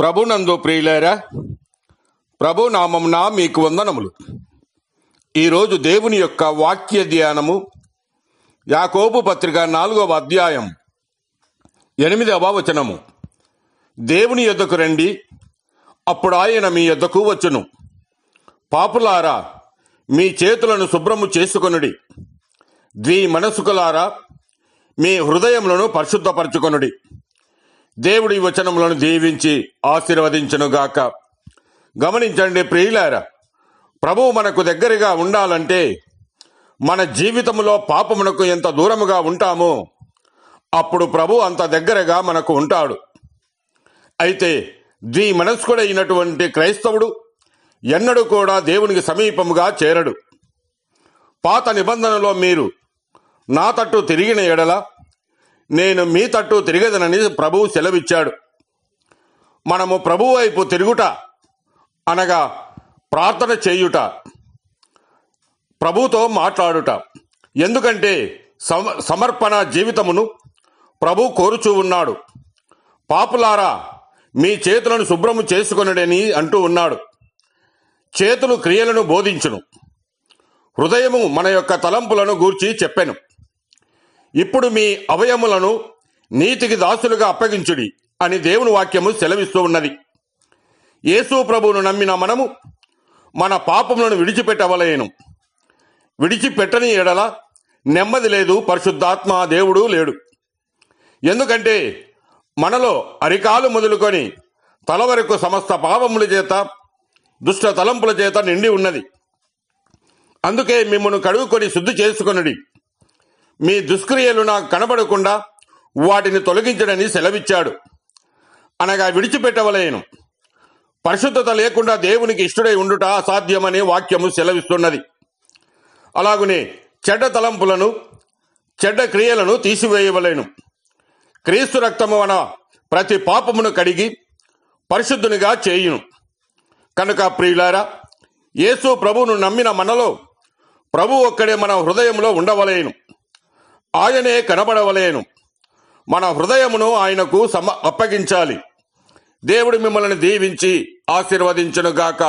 ప్రభునందు ప్రియులారా ప్రభు నామమున మీకు వందనములు. ఈరోజు దేవుని యొక్క వాక్య ధ్యానము యాకోబు పత్రిక నాలుగవ అధ్యాయం ఎనిమిదవ వచనము. దేవుని యొద్దకు రండి అప్పుడు ఆయన మీ యొద్దకు వచ్చును. పాపులారా మీ చేతులను శుభ్రము చేసుకొనుడి. ద్వి మనసుకులారా మీ హృదయములను పరిశుద్ధపరచుకొనుడి. దేవుడి వచనములను దీవించి ఆశీర్వదించనుగాక. గమనించండి ప్రియులారా ప్రభువు మనకు దగ్గరగా ఉండాలంటే మన జీవితంలో పాపమునకు ఎంత దూరముగా ఉంటామో అప్పుడు ప్రభు అంత దగ్గరగా మనకు ఉంటాడు. అయితే ద్వి మనస్కుడైనటువంటి క్రైస్తవుడు ఎన్నడూ కూడా దేవునికి సమీపముగా చేరడు. పాత నిబంధనలో మీరు నా తట్టు తిరిగిన ఎడల నేను మీ తట్టు తిరగదనని ప్రభువు సెలవిచ్చాడు. మనము ప్రభు వైపు తిరుగుట అనగా ప్రార్థన చేయుట ప్రభుతో మాట్లాడుట. ఎందుకంటే సమ సమర్పణ జీవితమును ప్రభు కోరుచూ ఉన్నాడు. పాపులారా మీ చేతులను శుభ్రము చేసుకొనడని అంటూ ఉన్నాడు. చేతులు క్రియలను బోధించును. హృదయము మన యొక్క తలంపులను గూర్చి చెప్పాను. ఇప్పుడు మీ అవయములను నీతికి దాసులుగా అప్పగించుడి అని దేవుని వాక్యము సెలవిస్తూ ఉన్నది. యేసు ప్రభువును నమ్మిన మనము మన పాపములను విడిచిపెట్టవలేను. విడిచిపెట్టని ఎడల నెమ్మది లేదు పరిశుద్ధాత్మ దేవుడు లేడు. ఎందుకంటే మనలో అరికాలు మొదలుకొని తల వరకు సమస్త పాపముల చేత దుష్ట తలంపుల చేత నిండి ఉన్నది. అందుకే మిమ్మల్ని కడుగుకొని శుద్ధి చేసుకొనడి. మీ దుష్క్రియలు నాకు కనబడకుండా వాటిని తొలగించడని సెలవిచ్చాడు. అనగా విడిచిపెట్టవలేను. పరిశుద్ధత లేకుండా దేవునికి ఇష్టడై ఉండుట అసాధ్యమనే వాక్యము సెలవిస్తున్నది. అలాగునే చెడ్డ తలంపులను చెడ్డ క్రియలను తీసివేయవలేను. క్రీస్తు రక్తము వన ప్రతి పాపమును కడిగి పరిశుద్ధునిగా చేయును. కనుక ప్రియులారా యేసు ప్రభువును నమ్మిన మనలో ప్రభు ఒక్కడే మన హృదయంలో ఉండవలేను. ఆయనే కనబడవలేను. మన హృదయమును ఆయనకు సమ అప్పగించాలి. దేవుడు మిమ్మల్ని దీవించి ఆశీర్వదించునుగాక.